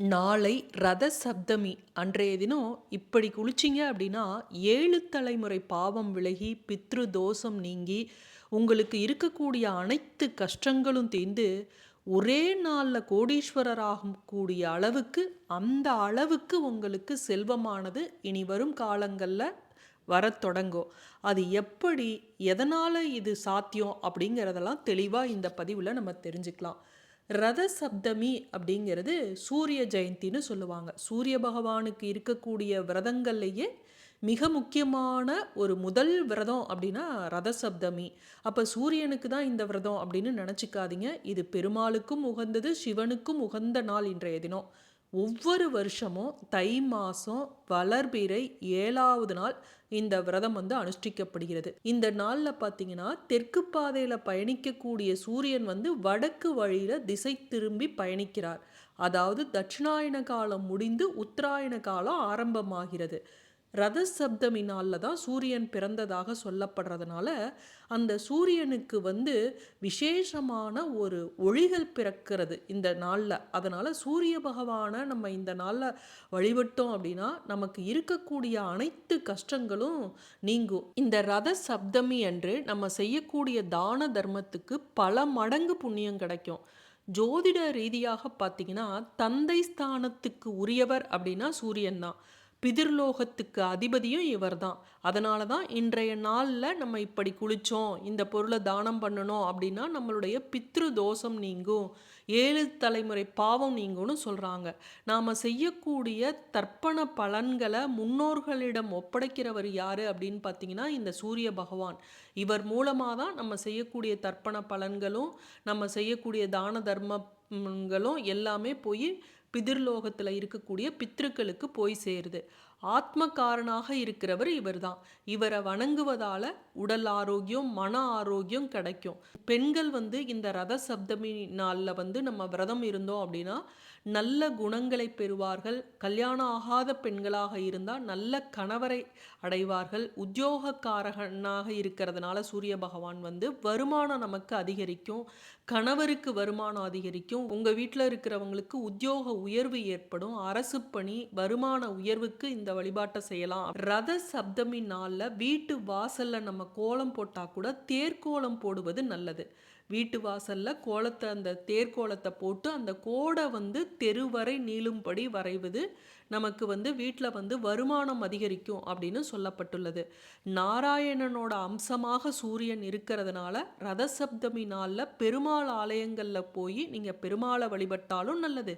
நாளை ரத சப்தமி. அன்றைய தினம் இப்படி குளிச்சிங்க அப்படின்னா ஏழு தலைமுறை பாவம் விலகி பித்ரு தோஷம் நீங்கி உங்களுக்கு இருக்கக்கூடிய அனைத்து கஷ்டங்களும் தீர்ந்து ஒரே நாளில் கோடீஸ்வரராகக்கூடிய அளவுக்கு அந்த அளவுக்கு உங்களுக்கு செல்வமானது இனி வரும் காலங்களில் வரத் தொடங்கும். அது எப்படி எதனால் இது சாத்தியம் அப்படிங்கிறதெல்லாம் தெளிவாக இந்த பதிவில் நம்ம தெரிஞ்சுக்கலாம். ரத சப்தமி அப்படிங்கிறது சூரிய ஜெயந்தின்னு சொல்லுவாங்க. சூரிய பகவானுக்கு இருக்கக்கூடிய விரதங்கள்லேயே மிக முக்கியமான ஒரு முதல் விரதம் அப்படின்னா ரத சப்தமி. அப்போ சூரியனுக்கு தான் இந்த விரதம் அப்படின்னு நினச்சிக்காதீங்க. இது பெருமாளுக்கும் உகந்தது சிவனுக்கும் உகந்த நாள் இன்றைய தினம். ஒவ்வொரு வருஷமும் தை மாதம் வளர்பிறை ஏழாவது நாள் இந்த விரதம் வந்து அனுஷ்டிக்கப்படுகிறது. இந்த நாளில் பார்த்தீங்கன்னா தெற்கு பாதையில் பயணிக்கக்கூடிய சூரியன் வந்து வடக்கு வழியில் திசை திரும்பி பயணிக்கிறார். அதாவது தட்சிணாயன காலம் முடிந்து உத்தராயண காலம் ஆரம்பமாகிறது. ரத சப்தமி நாளில் தான் சூரியன் பிறந்ததாக சொல்லப்படுறதுனால அந்த சூரியனுக்கு வந்து விசேஷமான ஒரு ஒளிகள் பிறக்கிறது இந்த நாளில். அதனால் சூரிய பகவானை நம்ம இந்த நாளில் வழிபட்டோம் அப்படின்னா நமக்கு இருக்கக்கூடிய அனைத்து கஷ்டங்களும் நீங்கும். இந்த ரத சப்தமி அன்று நம்ம செய்யக்கூடிய தான தர்மத்துக்கு பல மடங்கு புண்ணியம் கிடைக்கும். ஜோதிட ரீதியாக பார்த்தீங்கன்னா தந்தை ஸ்தானத்துக்கு உரியவர் அப்படின்னா சூரியன் தான். பிதிர்லோகத்துக்கு அதிபதியும் இவர் தான் அதனால தான் இன்றைய நாளில் நம்ம இப்படி குளித்தோம் இந்த பொருளை தானம் பண்ணணும் அப்படின்னா நம்மளுடைய பித்ரு தோஷம் நீங்கும் ஏழு தலைமுறை பாவம் நீங்கும்னு சொல்கிறாங்க நாம் செய்யக்கூடிய தர்ப்பண பலன்களை முன்னோர்களிடம் ஒப்படைக்கிறவர் யார் அப்படின்னு பார்த்தீங்கன்னா இந்த சூரிய பகவான். இவர் மூலமாக தான் நம்ம செய்யக்கூடிய தர்ப்பண பலன்களும் நம்ம செய்யக்கூடிய தான தர்மங்களும் எல்லாமே போய் பிதிர்லோகத்தில் இருக்கக்கூடிய பித்ருக்களுக்கு போய் சேருது. ஆத்மகாரனாக இருக்கிறவர் இவர் தான் இவரை வணங்குவதால் உடல் ஆரோக்கியம் மன ஆரோக்கியம் கிடைக்கும். பெண்கள் வந்து இந்த ரத சப்தமி நாளில் வந்து நம்ம விரதம் இருந்தோம் அப்படின்னா நல்ல குணங்களை பெறுவார்கள். கல்யாணம் ஆகாத பெண்களாக இருந்தால் நல்ல கணவரை அடைவார்கள். உத்தியோகக்காரகனாக இருக்கிறதுனால சூரிய பகவான் வந்து வருமானம் நமக்கு அதிகரிக்கும். கணவருக்கு வருமானம் அதிகரிக்கும். உங்கள் வீட்டில் இருக்கிறவங்களுக்கு உத்தியோக உயர்வு ஏற்படும். அரசு பணி வருமான உயர்வுக்கு இந்த வழிபாட்டை செய்யலாம். ரத சப்தமி நாளில் வீட்டு வாசலில் நம்ம கோலம் போட்டால் கூட தேர்கோலம் போடுவது நல்லது. வீட்டு வாசலில் கோலத்தை அந்த தேர்கோலத்தை போட்டு அந்த கோடை வந்து தெருவரை நீளும்படி வரைவது நமக்கு வந்து வீட்டில் வந்து வருமானம் அதிகரிக்கும் அப்படின்னு சொல்லப்பட்டுள்ளது. நாராயணனோட அம்சமாக சூரியன் இருக்கிறதுனால ரதசப்தமி நாளில் பெருமாள் ஆலயங்களில் போய் நீங்கள் பெருமாளை வழிபட்டாலும் நல்லது.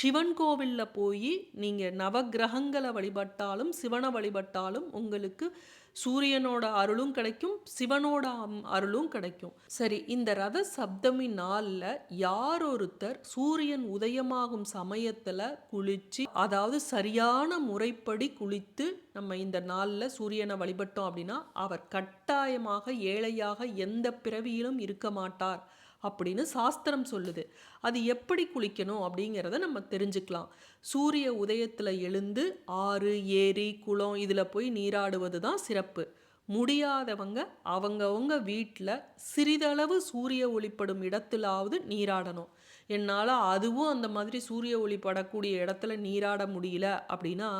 சிவன் கோவிலில் போய் நீங்கள் நவகிரகங்களை வழிபட்டாலும் சிவனை வழிபட்டாலும் உங்களுக்கு சூரியனோட அருளும் கிடைக்கும் சிவனோட அருளும் கிடைக்கும். சரி இந்த ரத சப்தமி நாளில் யார் ஒருத்தர் சூரியன் உதயமாகும் சமயத்தில் குளிச்சு அதாவது சரியான முறைப்படி குளித்து நம்ம இந்த நாளில் சூரியனை வழிபட்டோம் அப்படின்னா அவர் கட்டாயமாக ஏழையாக எந்த பிறவியிலும் இருக்க மாட்டார். அப்படின்னு சாஸ்திரம் சொல்லுது. அது எப்படி குளிக்கணும் அப்படிங்கிறத நம்ம தெரிஞ்சுக்கலாம். சூரிய உதயத்தில் எழுந்து ஆறு ஏரி குளம் இதில் போய் நீராடுவது தான் சிறப்பு. முடியாதவங்க அவங்கவுங்க வீட்டில் சிறிதளவு சூரிய ஒளிப்படும் இடத்துலாவது நீராடணும். என்னால் அதுவும் அந்த மாதிரி சூரிய ஒளி படக்கூடிய இடத்துல நீராட முடியல அப்படின்னா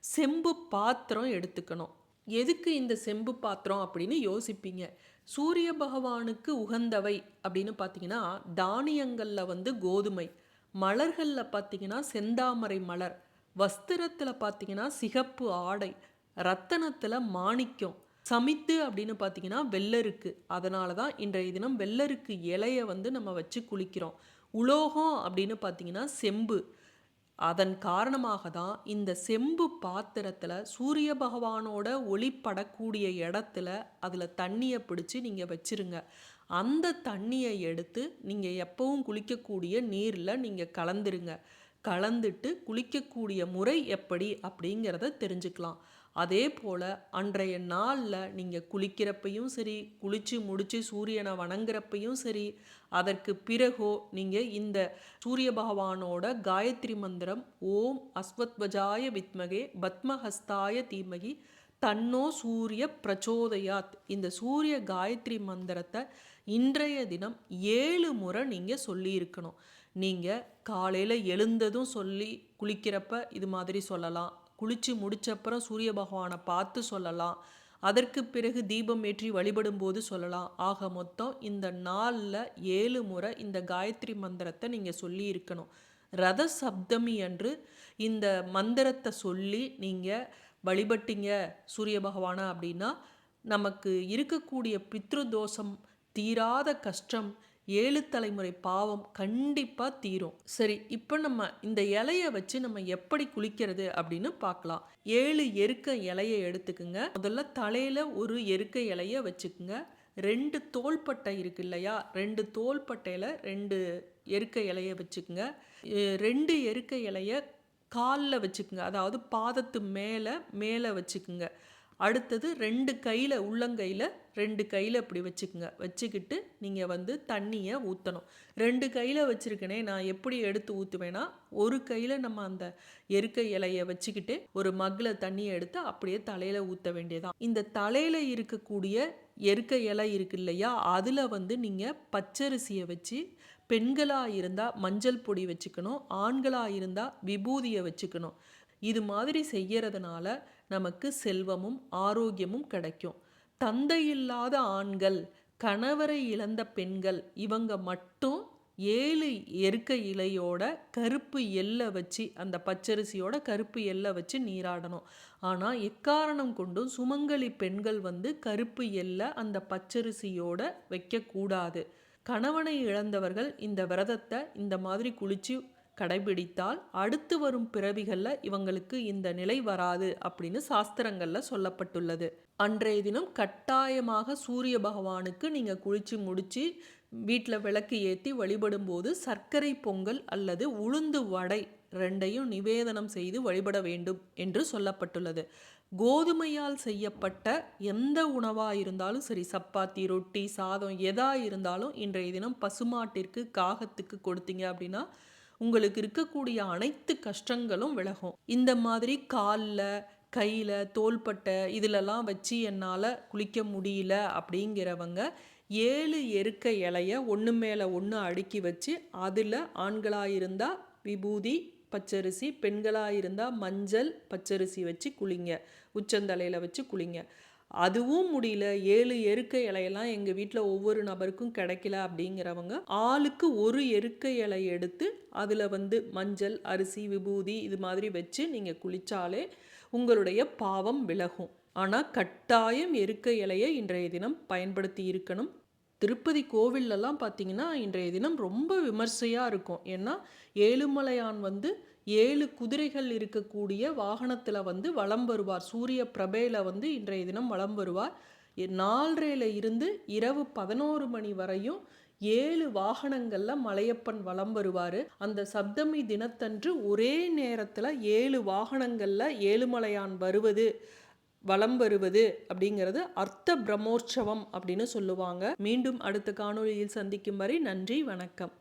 செம்பு பாத்திரம் எடுத்துக்கணும். எதுக்கு இந்த செம்பு பாத்திரம் அப்படின்னு யோசிப்பீங்க? சூரிய பகவானுக்கு உகந்தவை அப்படின்னு பார்த்தீங்கன்னா தானியங்களில் வந்து கோதுமை மலர்களில் பார்த்தீங்கன்னா செந்தாமரை மலர் வஸ்திரத்தில் பார்த்தீங்கன்னா சிகப்பு ஆடை ரத்தனத்தில் மாணிக்கம் சமித்து அப்படின்னு பார்த்தீங்கன்னா வெள்ளருக்கு. அதனால தான் இன்றைய தினம் வெள்ளருக்கு இலையை வந்து நம்ம வச்சு குளிக்கிறோம். உலோகம் அப்படின்னு பார்த்தீங்கன்னா செம்பு அதன் காரணமாக தான் இந்த செம்பு பாத்திரத்தில் சூரிய பகவானோட ஒளிப்படக்கூடிய இடத்துல அதில் தண்ணியை பிடிச்சி நீங்கள் வச்சுருங்க. அந்த தண்ணியை எடுத்து நீங்கள் எப்பவும் குளிக்கக்கூடிய நீரில் நீங்கள் கலந்துருங்க. கலந்துட்டு குளிக்கக்கூடிய முறை எப்படி அப்படிங்கிறத தெரிஞ்சுக்கலாம். அதே போல் அன்றைய நாளில் நீங்கள் குளிக்கிறப்பையும் சரி குளித்து முடித்து சூரியனை வணங்குறப்பையும் சரி அதற்கு பிறகோ நீங்கள் இந்த சூரிய பகவானோட காயத்ரி மந்திரம் ஓம் அஸ்வத்வஜாய வித்மகே பத்மஹஸ்தாய தீமகி தன்னோ சூரிய பிரச்சோதயாத். இந்த சூரிய காயத்ரி மந்திரத்தை இன்றைய தினம் ஏழு முறை நீங்கள் சொல்லியிருக்கணும். நீங்கள் காலையில் எழுந்ததும் சொல்லி குளிக்கிறப்ப இது மாதிரி சொல்லலாம். குளித்து முடிச்சப்புறம் சூரிய பகவானை பார்த்து சொல்லலாம். அதற்கு பிறகு தீபம் ஏற்றி வழிபடும் போது சொல்லலாம். ஆக மொத்தம் இந்த நாளில் ஏழு முறை இந்த காயத்ரி மந்திரத்தை நீங்கள் சொல்லி இருக்கணும் ரத சப்தமி அன்று இந்த மந்திரத்தை சொல்லி நீங்கள் வழிபட்டீங்க சூரிய பகவானை அப்படின்னா நமக்கு இருக்கக்கூடிய பித்ரு தோஷம் தீராத கஷ்டம் ஏழு தலைமுறை பாவம் கண்டிப்பாக தீரும். சரி இப்போ நம்ம இந்த இலையை வச்சு நம்ம எப்படி குளிக்கிறது அப்படின்னு பார்க்கலாம் ஏழு எருக்க இலையை எடுத்துக்குங்க. முதல்ல தலையில் ஒரு எருக்க இலையை வச்சுக்குங்க. ரெண்டு தோள்பட்டை இருக்கு இல்லையா? ரெண்டு தோள்பட்டையில் ரெண்டு எருக்க இலையை வச்சுக்குங்க. ரெண்டு எருக்க இலையை காலில் வச்சுக்குங்க. அதாவது பாதத்து மேலே மேலே வச்சுக்குங்க. அடுத்தது ரெண்டு கையில் உள்ளங்கையில் ரெண்டு கையில் இப்படி வச்சுக்கோங்க. வச்சுக்கிட்டு நீங்கள் வந்து தண்ணியை ஊற்றணும் ரெண்டு கையில் வச்சுருக்கனே நான் எப்படி எடுத்து ஊற்றுவேன்னா ஒரு கையில் நம்ம அந்த எருக்கை இலையை வச்சுக்கிட்டு ஒரு மக்கில் தண்ணியை எடுத்து அப்படியே தலையில் ஊற்ற வேண்டியதான் இந்த தலையில் இருக்கக்கூடிய எருக்க இலை இருக்கு இல்லையா அதில் வந்து நீங்கள் பச்சரிசியை வச்சு பெண்களாக இருந்தால் மஞ்சள் பொடி வச்சுக்கணும் ஆண்களாக இருந்தால் விபூதியை வச்சுக்கணும். இது மாதிரி செய்யறதுனால நமக்கு செல்வமும் ஆரோக்கியமும் கிடைக்கும். தந்தை இல்லாத ஆண்கள் கணவரை இழந்த பெண்கள் இவங்க மட்டும் ஏழு எருக்க இலையோட கருப்பு எல்லை வச்சு அந்த பச்சரிசியோட கருப்பு எல்லை வச்சு நீராடணும். ஆனால் எக்காரணம் கொண்டும் சுமங்கலி பெண்கள் வந்து கருப்பு எல்லை அந்த பச்சரிசியோட வைக்கக்கூடாது. கணவனை இழந்தவர்கள் இந்த விரதத்தை இந்த மாதிரி குளித்து கடைபிடித்தால் அடுத்து வரும் பிறவிகளில் இவங்களுக்கு இந்த நிலை வராது அப்படின்னு சாஸ்திரங்களில் சொல்லப்பட்டுள்ளது. அன்றைய தினம் கட்டாயமாக சூரிய பகவானுக்கு நீங்கள் குளித்து முடித்து வீட்டில் விளக்கு ஏற்றி வழிபடும் போது சர்க்கரை பொங்கல் அல்லது உளுந்து வடை ரெண்டையும் நிவேதனம் செய்து வழிபட வேண்டும் என்று சொல்லப்பட்டுள்ளது. கோதுமையால் செய்யப்பட்ட எந்த உணவாக இருந்தாலும் சரி சப்பாத்தி ரொட்டி சாதம் எதா இருந்தாலும் இன்றைய தினம் பசுமாட்டிற்கு காகத்துக்கு கொடுத்தீங்க அப்படின்னா உங்களுக்கு இருக்கக்கூடிய அனைத்து கஷ்டங்களும் விலகும். இந்த மாதிரி காலில் கையில் தோள்பட்டை இதிலெல்லாம் வச்சு என்னால் குளிக்க முடியல அப்படிங்கிறவங்க ஏழு எருக்க இலைய ஒன்று மேலே ஒன்று அடுக்கி வச்சு அதில் ஆண்களாக இருந்தால் விபூதி பச்சரிசி பெண்களாக இருந்தால் மஞ்சள் பச்சரிசி வச்சு குளிங்க. உச்சந்தலையில் வச்சு குளிங்க. அதுவும் முடியல. ஏழு எருக்க இலையெல்லாம் எங்கள் வீட்டில் ஒவ்வொரு நபருக்கும் கிடைக்கல அப்படிங்கிறவங்க ஆளுக்கு ஒரு எருக்க இலை எடுத்து அதில் வந்து மஞ்சள் அரிசி விபூதி இது மாதிரி வச்சு நீங்கள் குளித்தாலே உங்களுடைய பாவம் விலகும். ஆனால் கட்டாயம் எருக்க இலையை இன்றைய தினம் பயன்படுத்தி இருக்கணும். திருப்பதி கோவில்லலாம் பார்த்தீங்கன்னா இன்றைய தினம் ரொம்ப விமர்சையாக இருக்கும். ஏன்னா ஏழுமலையான் வந்து ஏழு குதிரைகள் இருக்கக்கூடிய வாகனத்தில் வந்து வலம் வருவார். சூரிய பிரபையில் வந்து இன்றைய தினம் வலம் வருவார். நாலரையில் இருந்து இரவு பதினோரு மணி வரையும் ஏழு வாகனங்களில் மலையப்பன் வலம் வருவார். அந்த சப்தமி தினத்தன்று ஒரே நேரத்தில் ஏழு வாகனங்களில் ஏழுமலையான் வருவது வலம் வருவது அப்படிங்கிறது அர்த்த பிரம்மோற்சவம் அப்படின்னு சொல்லுவாங்க. மீண்டும் அடுத்த காணொலியில் சந்திக்கும் வரை நன்றி வணக்கம்.